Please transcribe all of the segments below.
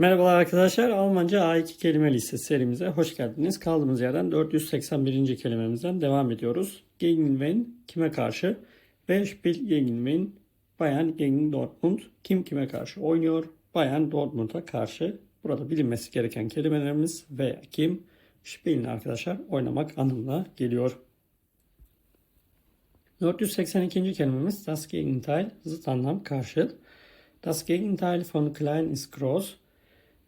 Merhabalar arkadaşlar. Almanca A2 kelime listesi serimize hoş geldiniz. Kaldığımız yerden 481. kelimemizden devam ediyoruz. Gegen wen kime karşı? Wer spielt gegen wen? Bayern gegen Dortmund. Kim kime karşı oynuyor? Bayern Dortmund'a karşı. Burada bilinmesi gereken kelimelerimiz veya kim? Spielen arkadaşlar oynamak anlamına geliyor. 482. kelimemiz das Gegenteil, zıt anlam karşıt. Das Gegenteil von klein ist groß.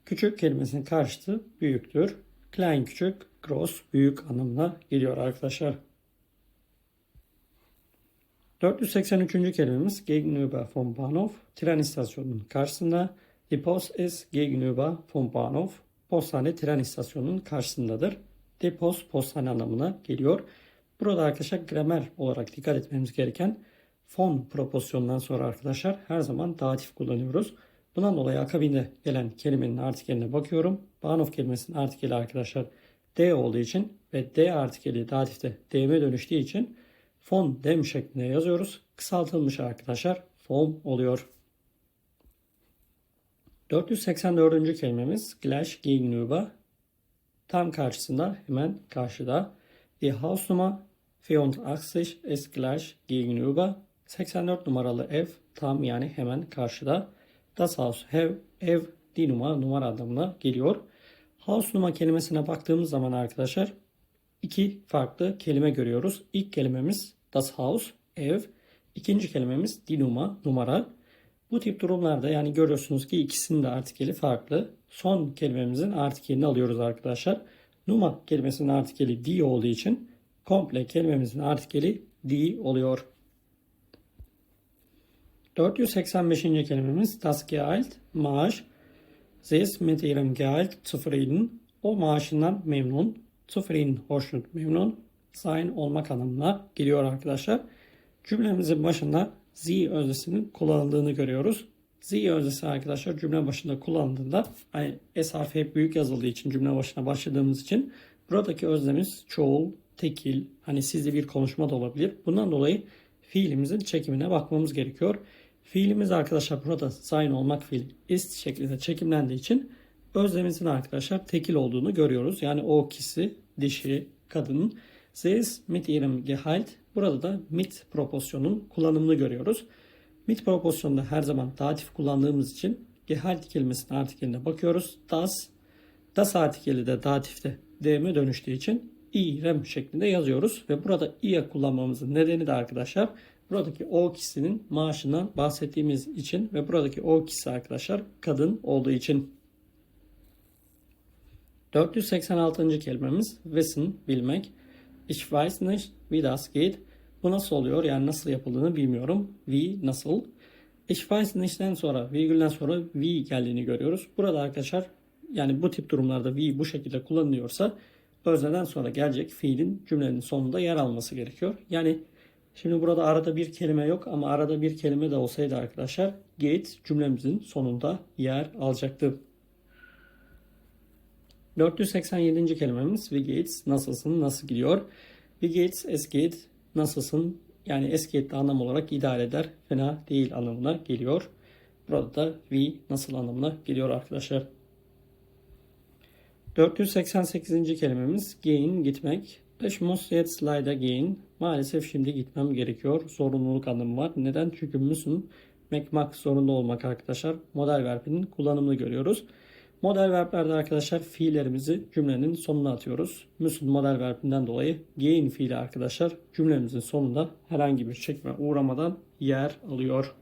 Küçük kelimesinin karşıtı büyüktür. Klein küçük, groß büyük anlamına geliyor arkadaşlar. 483. kelimemiz gegenüber vom Bahnhof. Tren istasyonunun karşısında. Die Post ist gegenüber vom Bahnhof. Posthane tren istasyonunun karşısındadır. Die Post posthane anlamına geliyor. Burada arkadaşlar gramer olarak dikkat etmemiz gereken von propozisyonundan sonra arkadaşlar her zaman datif kullanıyoruz. Bundan dolayı akabinde gelen kelimenin artikeline bakıyorum. Bahnhof kelimesinin artikeli arkadaşlar D olduğu için ve D artikeli datifte DM'e dönüştüğü için von dem şeklinde yazıyoruz. Kısaltılmış arkadaşlar von oluyor. 484. kelimemiz gleich gegenüber. Tam karşısında hemen karşıda. Die Hausnummer 84 ist gleich gegenüber. 84 numaralı ev tam yani hemen karşıda. Das Haus ev, ev die numara numara anlamına geliyor. House numara kelimesine baktığımız zaman arkadaşlar iki farklı kelime görüyoruz. İlk kelimemiz das Haus ev. İkinci kelimemiz die numara numara. Bu tip durumlarda yani görüyorsunuz ki ikisinin de artikeli farklı. Son kelimemizin artikelini alıyoruz arkadaşlar. Numa kelimesinin artikeli die olduğu için komple kelimemizin artikeli die oluyor. 485. kelimemiz das Gehalt, maaş. Sie ist mit ihrem Gehalt zufrieden. O maaşından memnun. Zufrieden, hoşnut, memnun. Sein olmak anlamına geliyor arkadaşlar. Cümlemizin başında sie öznesinin kullanıldığını görüyoruz. Sie öznesi arkadaşlar cümle başında kullanıldığında hani S harfi hep büyük yazıldığı için cümle başına başladığımız için buradaki öznemiz çoğul, tekil, hani sizde bir konuşma da olabilir. Bundan dolayı fiilimizin çekimine bakmamız gerekiyor. Fiilimiz arkadaşlar burada sein olmak fiil ist şeklinde çekimlendiği için özlemimizin arkadaşlar tekil olduğunu görüyoruz. Yani o kişi, dişi, kadının sie ist mit ihrem Gehalt burada da mit propozisyonun kullanımını görüyoruz. Mit propozisyonunda her zaman datif kullandığımız için Gehalt kelimesinin artikeline bakıyoruz. Das, das artikeli de datifte DM'e dönüştüğü için irem şeklinde yazıyoruz. Ve burada i'ye kullanmamızın nedeni de arkadaşlar buradaki o kişinin maaşından bahsettiğimiz için ve buradaki o kişi arkadaşlar kadın olduğu için. 486. kelimemiz wissen, bilmek. Ich weiß nicht, wie das geht. Bu nasıl oluyor? Yani nasıl yapıldığını bilmiyorum. Wie, nasıl? Ich weiß nicht'ten sonra, virgülden sonra wie geldiğini görüyoruz. Burada arkadaşlar yani bu tip durumlarda wie bu şekilde kullanılıyorsa özneden sonra gelecek fiilin cümlenin sonunda yer alması gerekiyor. Yani şimdi burada arada bir kelime yok ama arada bir kelime de olsaydı arkadaşlar gate cümlemizin sonunda yer alacaktı. 487. kelimemiz wie geht's nasılsın nasıl gidiyor? Wie geht's es geht nasılsın yani es geht anlam olarak idare eder fena değil anlamına geliyor. Burada da wie nasıl anlamına geliyor arkadaşlar. 488. kelimemiz gehen gitmek. Muss jetzt leider gehen. Maalesef şimdi gitmem gerekiyor. Zorunluluk anlamı var. Neden? Çünkü müssen mekmak zorunda olmak arkadaşlar. Model verbinin kullanımını görüyoruz. Model verblerde arkadaşlar fiillerimizi cümlenin sonuna atıyoruz. Müssen model verbinden dolayı gehen fiili arkadaşlar cümlemizin sonunda herhangi bir çekme uğramadan yer alıyor.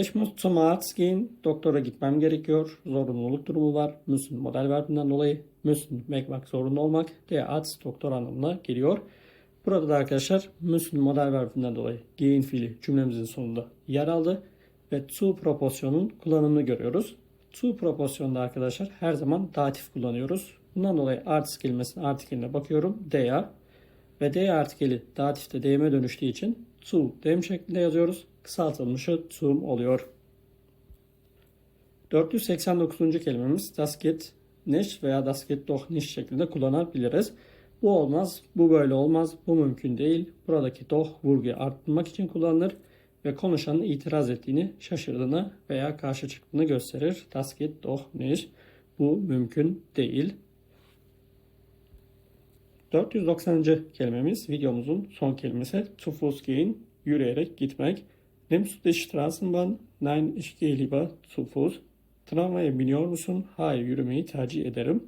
Ich muss zum Arzt gehen. Doktora gitmem gerekiyor. Zorunluluk durumu var. Müssen model verbinden dolayı müssen mekmak zorunda olmak. Der Arzt doktor anlamına geliyor. Burada da arkadaşlar müssen model verbinden dolayı gehen fiili cümlemizin sonunda yer aldı. Ve zu propozisyonun kullanımını görüyoruz. To propozisyonda arkadaşlar her zaman datif kullanıyoruz. Bundan dolayı artist kelimesinin artikeline bakıyorum. Dea ve D artikeli datifte DM'e dönüştüğü için to dem şeklinde yazıyoruz. Kısaltılmışı zum oluyor. 489. kelimemiz das geht nicht veya das geht doch nicht şeklinde kullanabiliriz. Bu olmaz, bu böyle olmaz, bu mümkün değil. Buradaki doch vurguyu arttırmak için kullanılır. ve konuşanın itiraz ettiğini, şaşırdığını veya karşı çıktığını gösterir. Das geht doch nicht. Bu mümkün değil. 490. kelimemiz videomuzun son kelimesi. Zu Fuß gehen, yürüyerek gitmek. Nimmst du die Straßenbahn? Nein, ich gehe lieber zu Fuß. Tramvaya biniyor musun? Hayır, yürümeyi tercih ederim.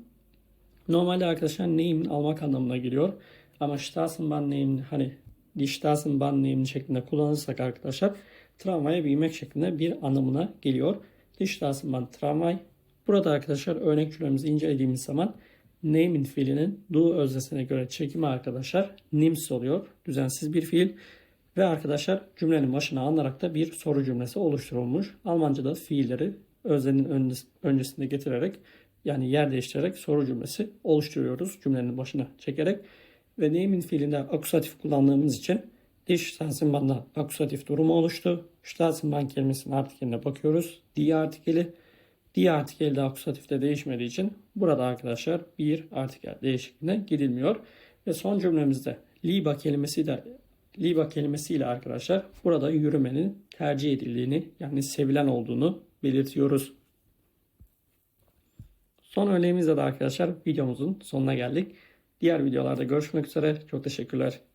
Normalde arkadaşlar nehmen almak anlamına geliyor. Ama Straßenbahn nehmen hani die Straßenbahn nehmen şeklinde kullanırsak arkadaşlar tramvaya binmek şeklinde bir anlamına geliyor. Die Straßenbahn tramvay. Burada arkadaşlar örnek cümlemizi incelediğimiz zaman nehmen fiilinin do öznesine göre çekimi arkadaşlar nims oluyor. Düzensiz bir fiil. Ve arkadaşlar cümlenin başına alınarak da bir soru cümlesi oluşturulmuş. Almanca'da fiilleri öznenin öncesinde getirerek yani yer değiştirerek soru cümlesi oluşturuyoruz cümlenin başına çekerek. Ve nehmen fiilinde akusatif kullandığımız için die Straßenbahn'da akusatif durumu oluştu. Straßenbahn kelimesinin artikeline bakıyoruz. Die artikeli Die artikeli de akusatifte değişmediği için burada arkadaşlar bir artikel değişikliğine gidilmiyor. Ve son cümlemizde liba kelimesi de liba kelimesiyle arkadaşlar burada yürümenin tercih edildiğini yani sevilen olduğunu belirtiyoruz. Son örneğimizde de arkadaşlar videomuzun sonuna geldik. Diğer videolarda görüşmek üzere. Çok teşekkürler.